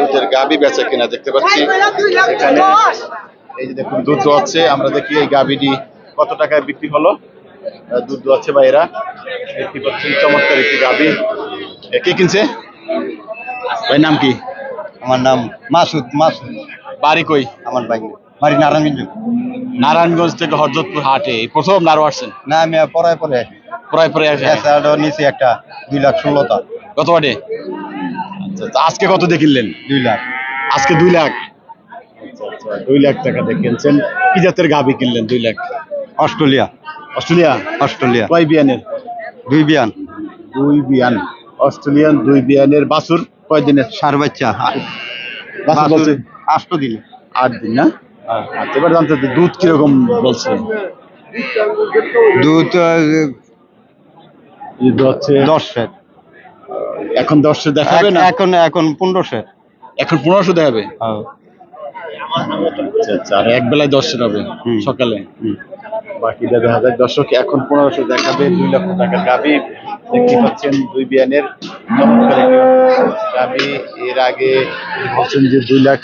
দুধের গাবি বেচা কিনা দেখতে পাচ্ছি। এখানে এই যে দেখুন দুধ দোয়াচ্ছে। আমরা দেখি এই গাবিটি কত টাকায় বিক্রি হলো। দুধ দোয়াচ্ছে ভাইয়েরা। দেখতে পাচ্ছেন চমৎকার একটি গাবি। কে কিনছে? ভাই নাম কি? আমার নাম মাসুদ মাসুদ। বাড়ি কই? আমার বাইক বাড়ি নারায়ণগঞ্জ। নারায়ণগঞ্জ থেকে হরজতপুর হাটে। প্রথম নারো আসছেন? না আমি পড়ায় পরে প্রায় প্রায় আসে নিচে একটা দুই লাখ ষোলোটা কত বাটে? আজকে কত দিয়ে কিনলেন? দুই লাখ। আজকে দুই লাখ? আচ্ছা আচ্ছা দুই লাখ টাকা দিয়ে কিনছেন। কি জাতের গাবি কিনলেন দুই লাখ? অস্ট্রেলিয়া। অস্ট্রেলিয়া? অস্ট্রেলিয়া। কয় বিয়ানের? দুই বিয়ান। দুই বিয়ান। অস্ট্রেলিয়ান দুই বিয়ানের। বাছুর কয় দিনের? সার বাচ্চা। আষ্ট দিলে আট দিন না? আচ্ছা এবার জানতে দুধ কীরকম বলছে? দুধ দুধ হচ্ছে দশ সেট। এখন দশশো দেখাবে না? এখন এখন পনেরো সেট এখন পনেরোশো দেখাবে? আচ্ছা আচ্ছা আর এক বেলায় দশশো হবে। সকালে? বাকিটা দেখা যায় দর্শক এখন পনেরোশো দেখাবে দুই লক্ষ টাকার গাবি। দেখতে পাচ্ছেন দুই বিয়ানের গাবি। এর আগে বলছেন যে দুই লাখ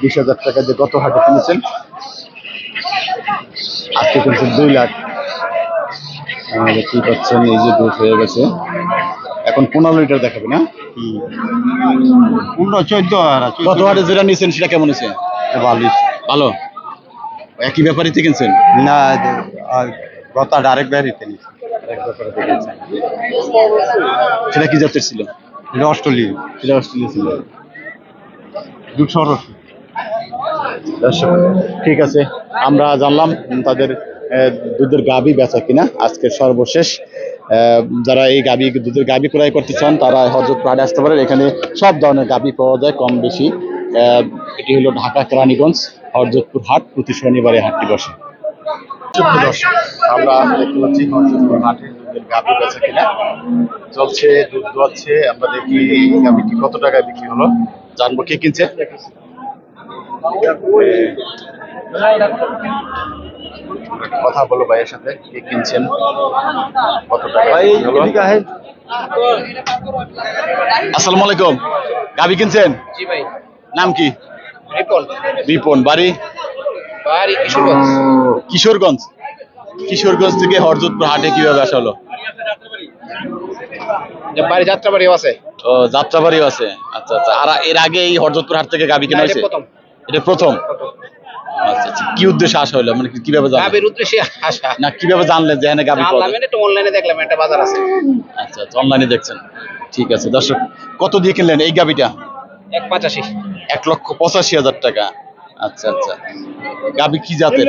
বিশ হাজার টাকা দিয়ে গত হাটে কিনেছেন। আজকে কিনছেন দুই লাখ। আহ, দেখতেই পাচ্ছেন এই যে দুধ হয়ে গেছে। এখন পনেরো লিটার দেখাবে না? পনেরো চোদ্দ গত হাটে যেটা নিয়েছেন সেটা কেমন হয়েছে? ভালো। ভালো? একই ব্যাপারিতে কিনছেন? না গত ডাইরেক্ট বেরিতে সেটা কি জাতের ছিল? এটা অস্ট্রেলিয়া সেটা অস্ট্রেলিয়া ছিল। ঠিক আছে আমরা জানলাম তাদের দুধের গাবি বেচা কিনা। আজকে সর্বশেষ। যারা এই গাবি, দুধের গাবি ক্রয় করতে চান, তারা হজরত পাহাড়ে আসতে পারেন। এখানে সব ধরনের গাবি পাওয়া যায়, কম বেশি। এটি হলো ঢাকা কেরানীগঞ্জ হরজতপুর হাট, প্রতি শনিবারে হাটটি বসে। আমরা দেখতে পাচ্ছি হরজতপুর হাটে দুধের গাবি বেচা কিনা। চলছে, দুধ দোয়াচ্ছে। আমরা দেখি এই কত টাকায় বিক্রি হলো। জানব কে কিনছে। কথা বলো ভাইয়ের সাথে কে কিনছেন? কত টাকা আসসালামু আলাইকুম। গাবি কিনছেন? জি ভাই। নাম কি? রিপন। রিপন বাড়ি? বাড়ি কিশোরগঞ্জ। কিশোরগঞ্জ? কিশোরগঞ্জ থেকে হরজতপুর হাটে কীভাবে আসা হলো? যে বাড়ি যাত্রাবাড়ি আছে। ও যাত্রাবাড়িও আছে। আচ্ছা আচ্ছা। আর এর আগে এই হরজতপুর হাট থেকে গাবি কেনা এটা হয়েছে? প্রথম। এটা প্রথম। আচ্ছা আচ্ছা। কি উদ্দেশ্যে আসা হলো? মানে কীভাবে জানলেন? গাবির উদ্দেশ্যে আসা। না কীভাবে জানলেন যে এখানে গাবি পাওয়া যায়? এটা অনলাইনে দেখলাম একটা বাজার আছে। আচ্ছা আচ্ছা অনলাইনে দেখছেন। ঠিক আছে দর্শক কত দিয়ে কিনলেন এই গাবিটা এক পঁচাশি। এক লক্ষ পঁচাশি হাজার টাকা। আচ্ছা আচ্ছা। গাবি কি জাতের?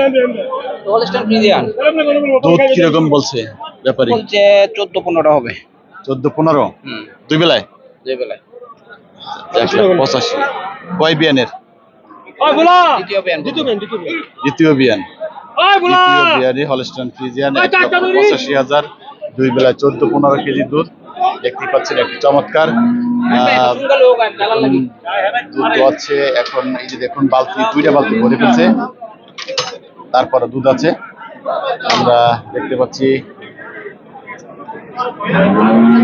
দুধ কীরকম বলছে ব্যাপারী? বলছে চোদ্দ পনেরোটা হবে। চোদ্দ পনেরো? দুই বেলায়? দুই বেলায়। পঁচাশি। কয় বিয়ানের? দ্বিতীয় বিয়ান দ্বিতীয় বিয়ান হলস্টন ফ্রিজিয়ান এক লক্ষ পঁচাশি হাজার দুই বেলায় চোদ্দ পনেরো কেজি দুধ। দেখতে পাচ্ছেন একটি চমৎকার দুধ আছে এখন এই যে দেখুন বালতি দুইটা বালতি ভরে ফেলছে। তারপরে দুধ আছে। আমরা দেখতে পাচ্ছি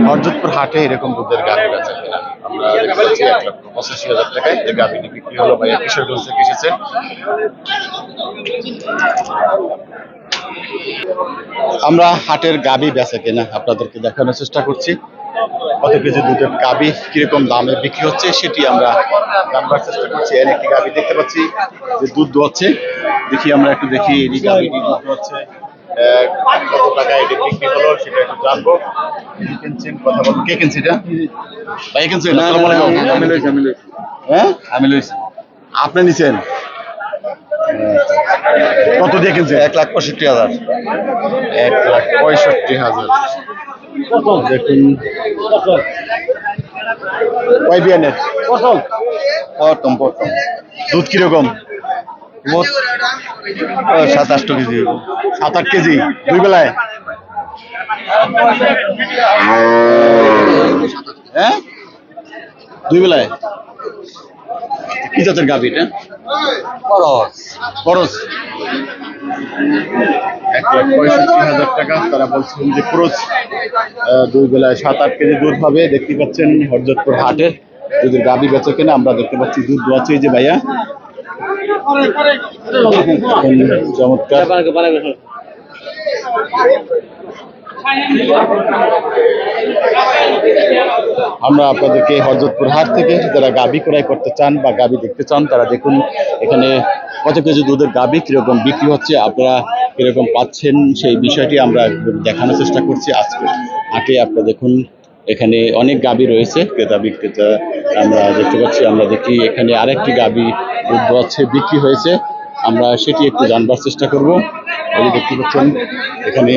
হরজতপুর হাটে এরকম দুধের গাভি বেচা কিনা। আমরা দেখতে পাচ্ছি এক লক্ষ পঁচাশি হাজার টাকায় যে গাভিটি বিক্রি হলো ভাইয়া কিশোরগঞ্জ থেকে এসেছে। আমরা হাটের গাবি বেচা কিনা আপনাদেরকে দেখানোর চেষ্টা করছি। কত কেজি দুধের গাবি কীরকম দামে বিক্রি হচ্ছে সেটি আমরা জানবার চেষ্টা করছি। এর একটি গাবি দেখতে পাচ্ছি, যে দুধ দোয়াচ্ছে। দেখি আমরা একটু দেখি এই গাবিটি দুধ দোয়াচ্ছে। কত টাকা এটা বিক্রি হলো সেটা একটু জানব। কিনছেন কথা বলব। কে কিনছে এটা ভাই কিনছেন আসসালামু আলাইকুম হ্যাঁ? আমি লইছি। আপনি নিছেন? কত দিয়ে কিনছেন? এক লাখ পঁয়ষট্টি হাজার। এক লাখ পঁয়ষট্টি হাজার। দেখুন। কয় বিয়ানের? দুধ কীরকম? মোট সাত কেজি সাত আট কেজি দুই বেলায়? হ্যাঁ? দুই বেলায়? কি জাতের গাভি এটা? খরচ খরচ এক লাখ পঁয়ষট্টি হাজার টাকা। তারা বলছেন যে খরচ আহ, দুই বেলায় সাত আট কেজি দুধ হবে। দেখতে পাচ্ছেন হরজতপুর হাটে দুধের গাবি বেচা কেনা। আমরা দেখতে পাচ্ছি দুধ দোয়াচ্ছে এই যে ভাইয়া চমৎকার। আমরা আপনাদেরকে হরজতপুর হাট থেকে যারা গাবি ক্রয় করতে চান বা গাবি দেখতে চান তারা দেখুন এখানে কত কেজি দুধের গাবি কীরকম বিক্রি হচ্ছে আপনারা কীরকম পাচ্ছেন সেই বিষয়টি আমরা দেখানোর চেষ্টা করছি আজকে। হাটে আপনারা দেখুন এখানে অনেক গাবি রয়েছে। ক্রেতা বিক্রেতা আমরা দেখতে পাচ্ছি আমরা দেখি এখানে আরেকটি গাবি দুধ দোয়াচ্ছে বিক্রি হয়েছে। আমরা সেটি একটু জানবার চেষ্টা করব। এই দেখতে পাচ্ছেন এখানে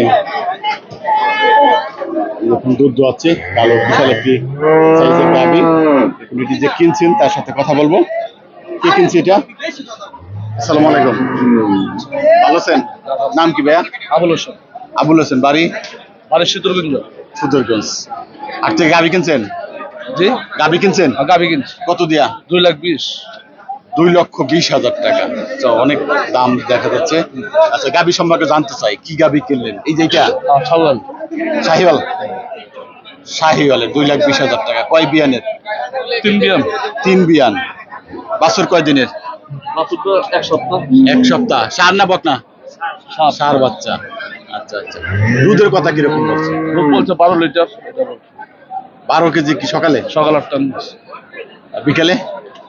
এরকম দুধ দোয়াচ্ছে কালো বিশাল একটি সাইজের গাবি। এটি যে কিনছেন তার সাথে কথা বলব। কে কিনছে এটা? আসসালামু আলাইকুম। ভালো আছেন? নাম কি ভাইয়া? আবুল হোসেন। আবুল হোসেন বাড়ি? বারের শীতলবিন্দু সুদরগঞ্জ আর থেকে গাবি কিনছেন? জি? গাবি কিনছেন? গাবি কিনছি। কত দিয়া? দুই লাখ বিশ। দুই লক্ষ বিশ হাজার টাকা। তো অনেক দাম দেখা যাচ্ছে। আচ্ছা গাবি সম্পর্কে জানতে চাই। কি গাবি কিনলেন? এই যে এটা? শাহিওয়াল। শাহিওয়ালের দুই লাখ বিশ হাজার টাকা। কয় বিয়ানের? তিন বিয়াম তিন বিয়ান। বাছর কয় দিনের? এক সপ্তাহ। এক সপ্তাহ। সার না বকনা সার বাচ্চা। আচ্ছা আচ্ছা। দুধের কথা কীরকম বলছে? দুধ বলছে বারো লিটার বারো কেজি কি সকালে? সকাল আটটা বিকালে?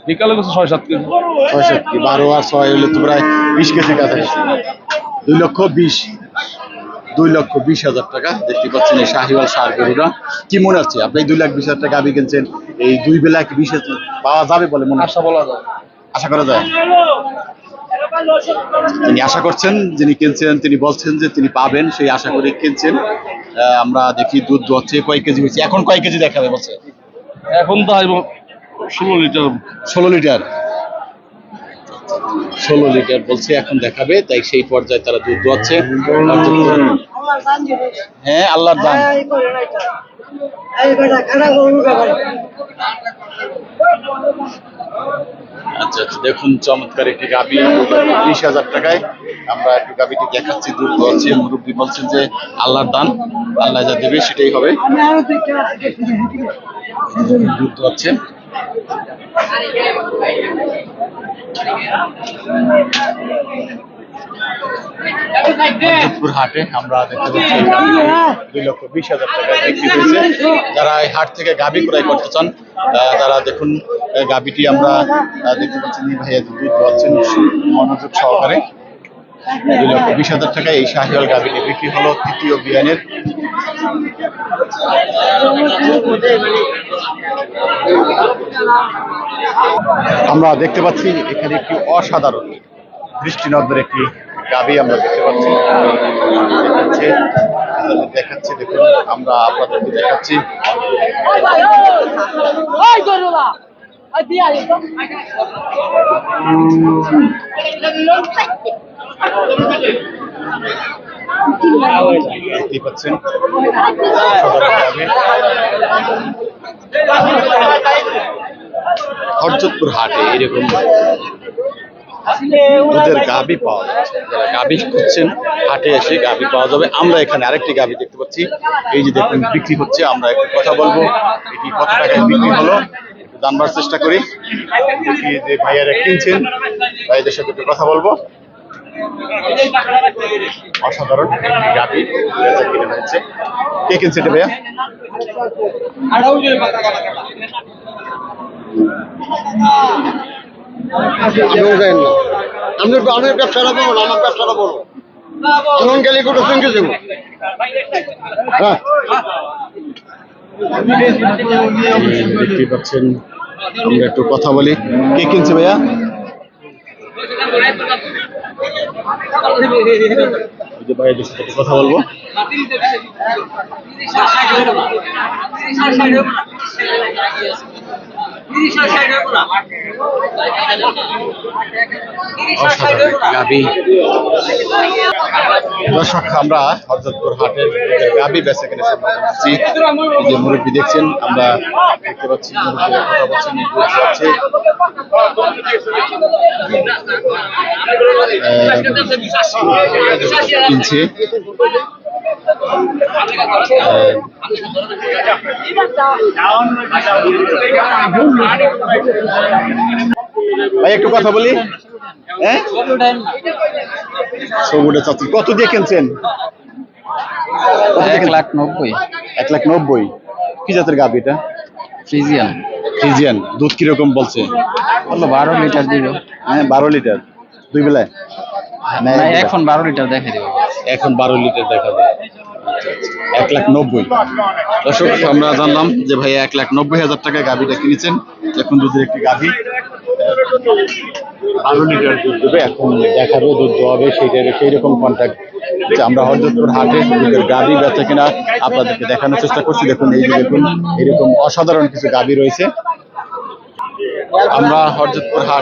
বিকালে গেছে ছয় সাত কেজি। ছয় সাত কি বারো আর ছয় হলে তো প্রায় বিশ কেজি কাছাকাছি দুই লক্ষ বিশ দুই লক্ষ বিশ হাজার টাকা দেখতে পাচ্ছেন এই শাহিওয়াল সার গরুটা। কি মনে হচ্ছে? আপনি দুই লাখ বিশ হাজার টাকা গাবি কিনছেন এই দুই বেলা কি বিশ হাজার পাওয়া যাবে বলে মনে আশা বলা যায়। আশা করা যায়? তিনি আশা করছেন যিনি কিনছেন তিনি বলছেন যে তিনি পাবেন সেই আশা করে কিনছেন। আমরা দেখি দুধ দোয়াচ্ছে কয়েক কেজি হয়েছে? এখন কয়েক কেজি দেখাবে বলছে? এখন তো আসব ষোলো লিটার। ষোলো লিটার। ষোলো লিটার বলছে, এখন দেখাবে, তাই সেই পর্যায়ে তারা দুধ দোয়াচ্ছে। হ্যাঁ আল্লাহর দান। আচ্ছা আচ্ছা দেখুন, চমৎকার একটি গাবি বিশ হাজার টাকায় আমরা একটু গাবিটি দেখাচ্ছি, দুধ দোয়াচ্ছে। মুরব্বী বলছেন যে, আল্লাহর দান, আল্লাহ যা দেবে সেটাই হবে। দুধ দোয়াচ্ছে। যোধপুর হাটে আমরা দেখতে পাচ্ছি দুই লক্ষ বিশ হাজার টাকা বিক্রি হয়েছে। যারা এই হাট থেকে গাবি ক্রয় করতে চান তারা দেখুন গাভীটি আমরা দেখতে পাচ্ছি ভাইয়া দুধ পাচ্ছেন মনোযোগ সহকারে। দুই লক্ষ বিশ হাজার টাকায় এই শাহিওয়াল গাভীটি বিক্রি হলো তৃতীয় বিয়ানের। আমরা দেখতে পাচ্ছি এখানে একটি অসাধারণ দৃষ্টিনন্দর একটি গাবি আমরা দেখতে পাচ্ছি। দেখাচ্ছে দেখাচ্ছি দেখুন আমরা আপনাদেরকে দেখাচ্ছি। Ay, হরজতপুর হাটে এরকম দুধের গাবি পাওয়া যাচ্ছে। যারা খুঁজছেন, হাটে এসে গাবি পাওয়া যাবে। আমরা এখানে আরেকটি গাবি দেখতে পাচ্ছি। এই যে দেখুন, বিক্রি হচ্ছে। আমরা একটু কথা বলব। এটি কত টাকায় বিক্রি হলো? জানবার চেষ্টা করি। যে ভাইয়ারা কিনছেন, ভাইদের সাথে একটু কথা বলব। অসাধারণ একটি গাবি বেচা কিনে কে কিনছে এটা ভাইয়া? আমি ব্যবসাটা আমার ব্যবসাটা গেলে সঙ্গে যাব। হ্যাঁ। পাচ্ছেন আমরা একটু কথা বলি। কে কিনছে ভাইয়া? যে ভাইয়াদের সাথে কথা বলব। দর্শক, আমরা হরজতপুর হাটের গাবি বেচা কিনে এই যে মুরব্বী দেখছেন, আমরা দেখতে পাচ্ছি কথা বলছেন যাচ্ছে কিনছে। ভাই একটু কথা বলি? হ্যাঁ? সবুটা চাচ্ছি কত দিয়ে কিনছেন? এক লাখ নব্বই। এক লাখ নব্বই। কি জাতের গাভি এটা? ফ্রিজিয়ান। ফ্রিজিয়ান। দুধ কীরকম বলছে? বলল বারো লিটার দিব। হ্যাঁ বারো লিটার। দুই বেলায়? এখন বারো লিটার দেখে দিব। এখন বারো লিটার দেখা যায়। এক লাখ নব্বই। দর্শক, আমরা জানলাম যে ভাই এক লাখ নব্বই হাজার টাকায় গাভিটা কিনেছেন। এখন দুধের একটি গাভি। বারো লিটার দুধ দেবে, এখন দেখাবে দুধ দোয়াবে সেইটা সেই রকম কন্ট্যাক্ট যে আমরা হরজতপুর হাটে দুধের গাভি বেচা কিনা আপনাদেরকে দেখানোর চেষ্টা করছি। দেখুন, এই যে দেখুন, এরকম অসাধারণ কিছু গাভি রয়েছে। আমরা হরজতপুর হাট